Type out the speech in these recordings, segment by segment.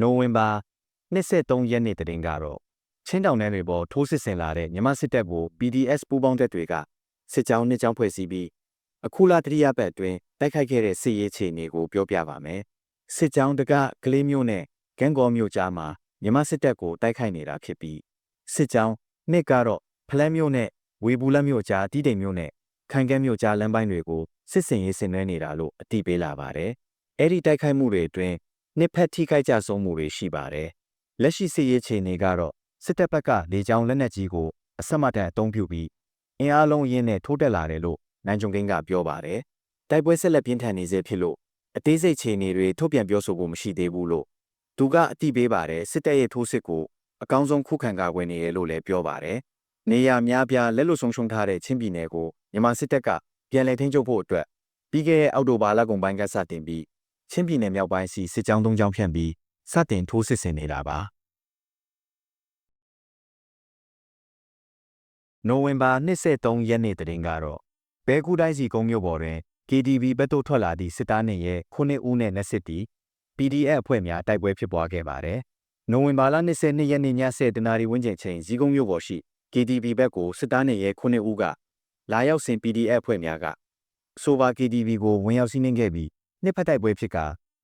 နိုဝင်ဘာ23ရက်နေ့တရင်ကတော့ချင်းတောင်နယ်တွေပေါ်ထိုးစစ်ဆင်လာတဲ့မြန်မာစစ်တပ်ကို PDS ပူးပေါင်းတပ်တွေကစစ်ကြောင်းနှစ်ကြောင်းဖွဲ့စည်းပြီးအခုလတတိယပတ်အတွင်းတိုက်ခိုက်ခဲ့တဲ့စစ်ရေးအခြေအနေကိုပြောပြပါမယ်။စစ်ကြောင်းတကကလေးမျိုးနဲ့ဂန်ကောမျိုးကြားမှာမြန်မာစစ်တပ်ကိုတိုက်ခိုက်နေတာဖြစ်ပြီးစစ်ကြောင်းနှစ်ကတော့ဖလန်းမျိုးနဲ့ဝေဘူးလက်မျိုးကြားတီးတိမ်မျိုးနဲ့ခံကဲမျိုးကြားလမ်းပိုင်းတွေကိုစစ်စင်ရေးဆင်နွှဲနေတာလို့အတိပေးလာပါတယ်။အဲ့ဒီတိုက်ခိုက်မှုတွေအတွင်း နှစ်ဖက်ထိခိုက်ကြဆုံးမှုတွေရှိပါတယ်။လက်ရှိစစ်ရေးအခြေအနေကတော့စစ်တပ်ဘက်ကလေကြောင်းလက်နက်ကြီးကိုအဆက်မတန်အသုံးပြုပြီးအင်အားလုံးရင်းနဲ့ထိုးတက်လာတယ်လို့နိုင်ဂျုံကင်းကပြောပါတယ်။တိုက်ပွဲဆက်လက်ပြင်းထန်နေစေဖြစ်လို့အသေးစိတ်အခြေအနေတွေထုတ်ပြန်ပြောဆိုဖို့မရှိသေးဘူးလို့သူကအတိပေးပါတယ်စစ်တပ်ရဲ့ထိုးစစ်ကိုအကောင်းဆုံးခုခံကာကွယ်နေရလို့လည်းပြောပါတယ်။နေရများပြားလက်လွတ်ဆုံးရှုံးထားတဲ့ချင်းပြည်နယ်ကိုမြန်မာစစ်တပ်ကပြန်လည်ထိန်းချုပ်ဖို့အတွက်ပြီးခဲ့တဲ့အောက်တိုဘာလကုန်ပိုင်းကစတင်ပြီး ချင်းပြည်နယ်မြောက်ပိုင်းစီစစ်ကြောင်း၃ကြောင်းဖြန့်ပြီးစတင်ထိုးစစ်ဆင်နေတာပါနိုဝင်ဘာ23ရက်နေ့တရင်ကတော့ဘဲကူတိုင်းစီကုန်းမြို့ပေါ်တွင် KDB ဘက်သို့ထွက်လာသည့်စစ်သားနှင့်ရဲ့9ဦးနှင့်20တီ PDF အဖွဲ့များတိုက်ပွဲဖြစ်ပွားခဲ့ပါတယ်။နိုဝင်ဘာလ22ရက်နေ့ည10:00တနာရီဝန်းကျင်ချိန်ဇီးကုန်းမြို့ပေါ်ရှိ KDB ဘက်ကိုစစ်သားနှင့်ရဲ့9ဦးကလာရောက်စဉ် PDF အဖွဲ့များကဆိုပါ KDB ကိုဝင်ရောက်စီးနင်းခဲ့ပြီး နှစ်ဖက်တိုက်ပွဲဖြစ်က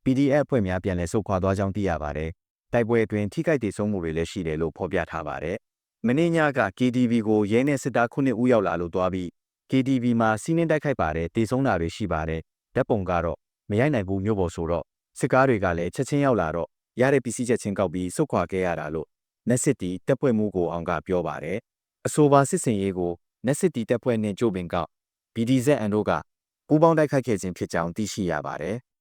PDF အဖွဲ့များပြန်လည်ဆုတ်ခွာသွားကြောင်းသိရပါတယ်။တိုက်ပွဲအတွင်းထိခိုက်ဒေဆုံးမှုတွေလည်းရှိတယ်လို့ဖော်ပြထားပါတယ်။မင်းညက KDB ကိုရဲနဲ့စစ်သား9ဦးရောက်လာလို့တွားပြီး KDB မှာစီးနင်းတိုက်ခိုက်ပါတယ်တေဆုံးတာတွေရှိပါတယ်။ဓာတ်ပုံကတော့မရိုက်နိုင်ဘူးမြို့ပေါ်ဆိုတော့စစ်ကားတွေကလည်းချက်ချင်းရောက်လာတော့ရတဲ့ပစ္စည်းချက်ချင်းကောက်ပြီးစုတ်ခွာခဲ့ရတာလို့နက်စစ်တီတပ်ဖွဲ့မှုကိုအောင်ကပြောပါတယ်။အဆိုပါစစ်စင်ရေးကိုနက်စစ်တီတပ်ဖွဲ့နှင့်ကြိုပင်ကောက် BDZN တို့က ပူးပေါင်းတိုက်ခိုက်ခဲ့ခြင်းဖြစ်ကြောင်းသိရှိရပါတယ်။